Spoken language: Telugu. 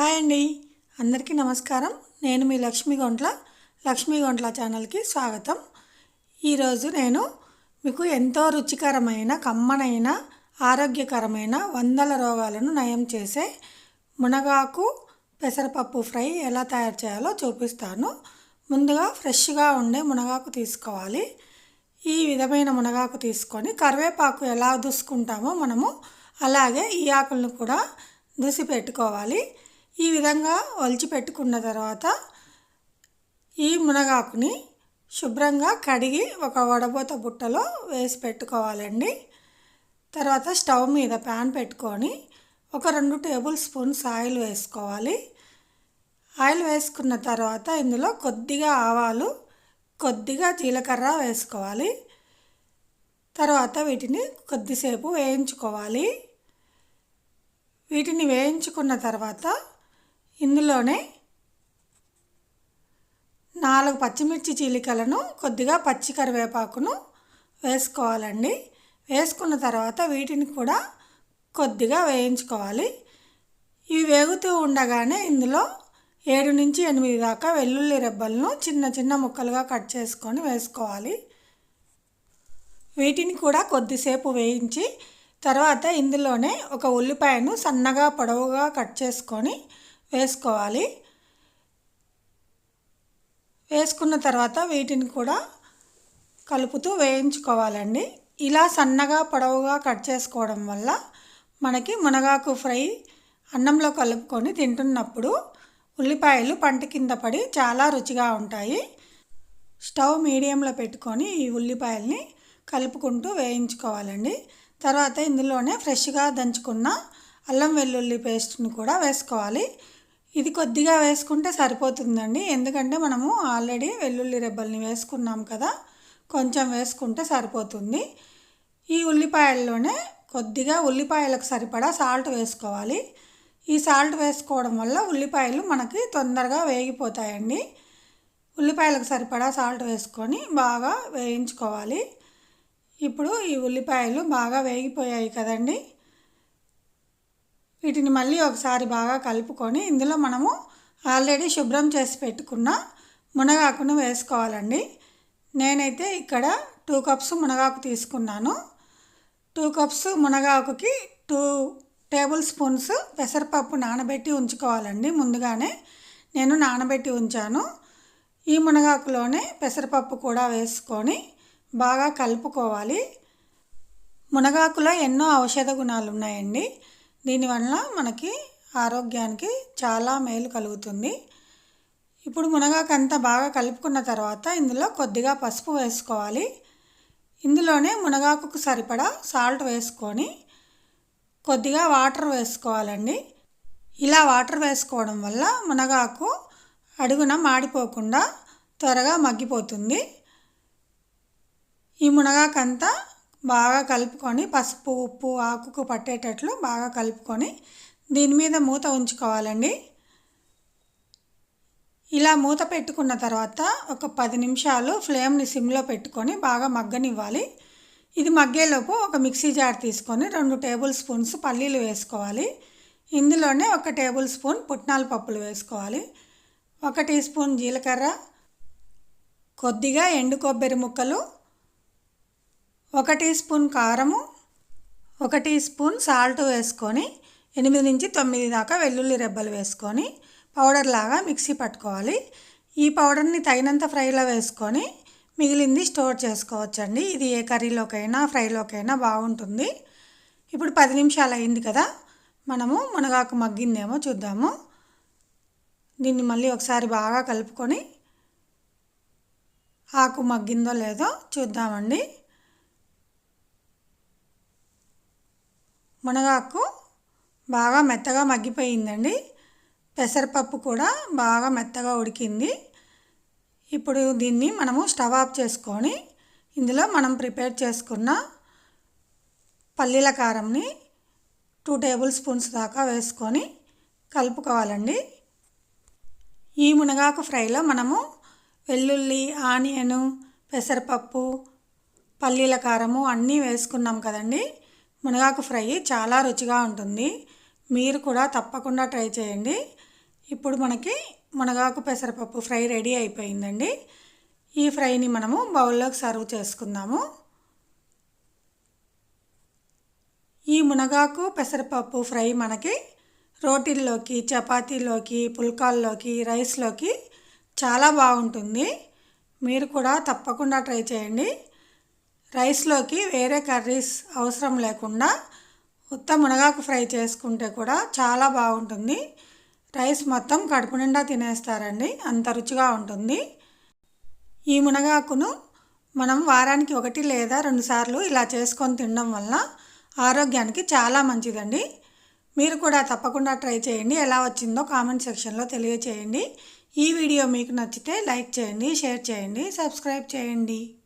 హాయ్ అండి. అందరికీ నమస్కారం. నేను మీ లక్ష్మీ గొంట్ల లక్ష్మీ గొంట్ల ఛానల్కి స్వాగతం. ఈరోజు నేను మీకు ఎంతో రుచికరమైన కమ్మనైన ఆరోగ్యకరమైన వందల రోగాలను నయం చేసే మునగాకు పెసరపప్పు ఫ్రై ఎలా తయారు చేయాలో చూపిస్తాను. ముందుగా ఫ్రెష్గా ఉండే మునగాకు తీసుకోవాలి. ఈ విధమైన మునగాకు తీసుకొని కరివేపాకు ఎలా దూసుకుంటామో మనము అలాగే ఈ ఆకులను కూడా దూసి పెట్టుకోవాలి ఈ విధంగా ఒలిచి పెట్టుకున్న తర్వాత ఈ మునగాకుని శుభ్రంగా కడిగి ఒక వడబోత బుట్టలో వేసి పెట్టుకోవాలండి. తర్వాత స్టవ్ మీద ప్యాన్ పెట్టుకొని ఒక రెండు టేబుల్ స్పూన్స్ ఆయిల్ వేసుకోవాలి. ఆయిల్ వేసుకున్న తర్వాత ఇందులో కొద్దిగా ఆవాలు కొద్దిగా జీలకర్ర వేసుకోవాలి. తర్వాత వీటిని కొద్దిసేపు వేయించుకోవాలి. వీటిని వేయించుకున్న తర్వాత ఇందులోనే నాలుగు పచ్చిమిర్చి చీలికలను కొద్దిగా పచ్చి కరివేపాకును వేసుకోవాలండి. వేసుకున్న తర్వాత వీటిని కూడా కొద్దిగా వేయించుకోవాలి. ఇవి వేగుతూ ఉండగానే ఇందులో ఏడు నుంచి ఎనిమిది దాకా వెల్లుల్లి రెబ్బలను చిన్న చిన్న ముక్కలుగా కట్ చేసుకొని వేసుకోవాలి. వీటిని కూడా కొద్దిసేపు వేయించి తర్వాత ఇందులోనే ఒక ఉల్లిపాయను సన్నగా పొడవుగా కట్ చేసుకొని వేసుకోవాలి. వేసుకున్న తర్వాత వీటిని కూడా కలుపుతూ వేయించుకోవాలండి. ఇలా సన్నగా పొడవుగా కట్ చేసుకోవడం వల్ల మనకి మునగాకు ఫ్రై అన్నంలో కలుపుకొని తింటున్నప్పుడు ఉల్లిపాయలు పంట కింద పడి చాలా రుచిగా ఉంటాయి. స్టవ్ మీడియంలో పెట్టుకొని ఈ ఉల్లిపాయల్ని కలుపుకుంటూ వేయించుకోవాలండి. తర్వాత ఇందులోనే ఫ్రెష్గా దంచుకున్న అల్లం వెల్లుల్లి పేస్ట్ని కూడా వేసుకోవాలి. ఇది కొద్దిగా వేసుకుంటే సరిపోతుందండి. ఎందుకంటే మనము ఆల్రెడీ వెల్లుల్లి రెబ్బల్ని వేసుకున్నాం కదా కొంచెం వేసుకుంటే సరిపోతుంది. ఈ ఉల్లిపాయల్లోనే కొద్దిగా ఉల్లిపాయలకు సరిపడా సాల్ట్ వేసుకోవాలి. ఈ సాల్ట్ వేసుకోవడం వల్ల ఉల్లిపాయలు మనకి తొందరగా వేగిపోతాయండి. ఉల్లిపాయలకు సరిపడా సాల్ట్ వేసుకొని బాగా వేయించుకోవాలి. ఇప్పుడు ఈ ఉల్లిపాయలు బాగా వేగిపోయాయి కదండి. వీటిని మళ్ళీ ఒకసారి బాగా కలుపుకొని ఇందులో మనము ఆల్రెడీ శుభ్రం చేసి పెట్టుకున్న మునగాకును వేసుకోవాలండి. నేనైతే ఇక్కడ టూ కప్స్ మునగాకు తీసుకున్నాను. టూ కప్స్ మునగాకుకి టూ టేబుల్ స్పూన్స్ పెసరపప్పు నానబెట్టి ఉంచుకోవాలండి ముందుగానే. నేను నానబెట్టి ఉంచాను. ఈ మునగాకులోనే పెసరపప్పు కూడా వేసుకొని బాగా కలుపుకోవాలి. మునగాకులో ఎన్నో ఔషధ గుణాలు ఉన్నాయండి దీనివల్ల మనకి ఆరోగ్యానికి చాలా మేలు కలుగుతుంది. ఇప్పుడు మునగాకు అంతా బాగా కలుపుకున్న తర్వాత ఇందులో కొద్దిగా పసుపు వేసుకోవాలి. ఇందులోనే మునగాకుకు సరిపడా సాల్ట్ వేసుకొని కొద్దిగా వాటర్ వేసుకోవాలండి. ఇలా వాటర్ వేసుకోవడం వల్ల మునగాకు అడుగున మాడిపోకుండా త్వరగా మగ్గిపోతుంది. ఈ మునగాకంతా బాగా కలుపుకొని పసుపు ఉప్పు ఆకుకు పట్టేటట్లు బాగా కలుపుకొని దీని మీద మూత ఉంచుకోవాలండి. ఇలా మూత పెట్టుకున్న తర్వాత ఒక పది నిమిషాలు ఫ్లేమ్ని సిమ్లో పెట్టుకొని బాగా మగ్గనివ్వాలి. ఇది మగ్గేలోపు ఒక మిక్సీ జార్ తీసుకొని రెండు టేబుల్ స్పూన్స్ పల్లీలు వేసుకోవాలి. ఇందులోనే ఒక టేబుల్ స్పూన్ పుట్నాల పప్పులు వేసుకోవాలి. ఒక టీ స్పూన్ జీలకర్ర కొద్దిగా ఎండు కొబ్బరి ముక్కలు ఒక టీ స్పూన్ కారము ఒక టీ స్పూన్ సాల్ట్ వేసుకొని ఎనిమిది నుంచి తొమ్మిది దాకా వెల్లుల్లి రెబ్బలు వేసుకొని పౌడర్ లాగా మిక్సీ పట్టుకోవాలి. ఈ పౌడర్ని తగినంత ఫ్రైలో వేసుకొని మిగిలింది స్టోర్ చేసుకోవచ్చండి. ఇది ఏ కర్రీలోకైనా ఫ్రైలోకైనా బాగుంటుంది. ఇప్పుడు పది నిమిషాలు అయింది కదా మనము మునగాకు మగ్గిందేమో చూద్దాము. దీన్ని మళ్ళీ ఒకసారి బాగా కలుపుకొని ఆకు మగ్గిందో లేదో చూద్దామండి. మునగాకు బాగా మెత్తగా మగ్గిపోయిందండి. పెసరపప్పు కూడా బాగా మెత్తగా ఉడికింది. ఇప్పుడు దీన్ని మనము స్టవ్ ఆఫ్ చేసుకొని ఇందులో మనం ప్రిపేర్ చేసుకున్న పల్లీల కారంని టూ టేబుల్ స్పూన్స్ దాకా వేసుకొని కలుపుకోవాలండి. ఈ మునగాకు ఫ్రైలో మనము వెల్లుల్లి ఆనియను పెసరపప్పు పల్లీల కారము అన్నీ వేసుకున్నాం కదండి. మునగాకు ఫ్రై చాలా రుచిగా ఉంటుంది. మీరు కూడా తప్పకుండా ట్రై చేయండి. ఇప్పుడు మనకి మునగాకు పెసరపప్పు ఫ్రై రెడీ అయిపోయిందండి. ఈ ఫ్రైని మనము బౌల్లోకి సర్వ్ చేసుకుందాము. ఈ మునగాకు పెసరపప్పు ఫ్రై మనకి రోటీల్లోకి చపాతీలోకి పుల్కాల్లోకి రైస్లోకి చాలా బాగుంటుంది. మీరు కూడా తప్పకుండా ట్రై చేయండి. రైస్లోకి వేరే కర్రీస్ అవసరం లేకుండా ఉత్త మునగాకు ఫ్రై చేసుకుంటే కూడా చాలా బాగుంటుంది. రైస్ మొత్తం కడుపు నిండా తినేస్తారండి. అంత రుచిగా ఉంటుంది. ఈ మునగాకును మనం వారానికి ఒకటి లేదా రెండుసార్లు ఇలా చేసుకొని తినడం వల్ల ఆరోగ్యానికి చాలా మంచిదండి. మీరు కూడా తప్పకుండా ట్రై చేయండి. ఎలా వచ్చిందో కామెంట్ సెక్షన్లో తెలియచేయండి. ఈ వీడియో మీకు నచ్చితే లైక్ చేయండి షేర్ చేయండి సబ్స్క్రైబ్ చేయండి.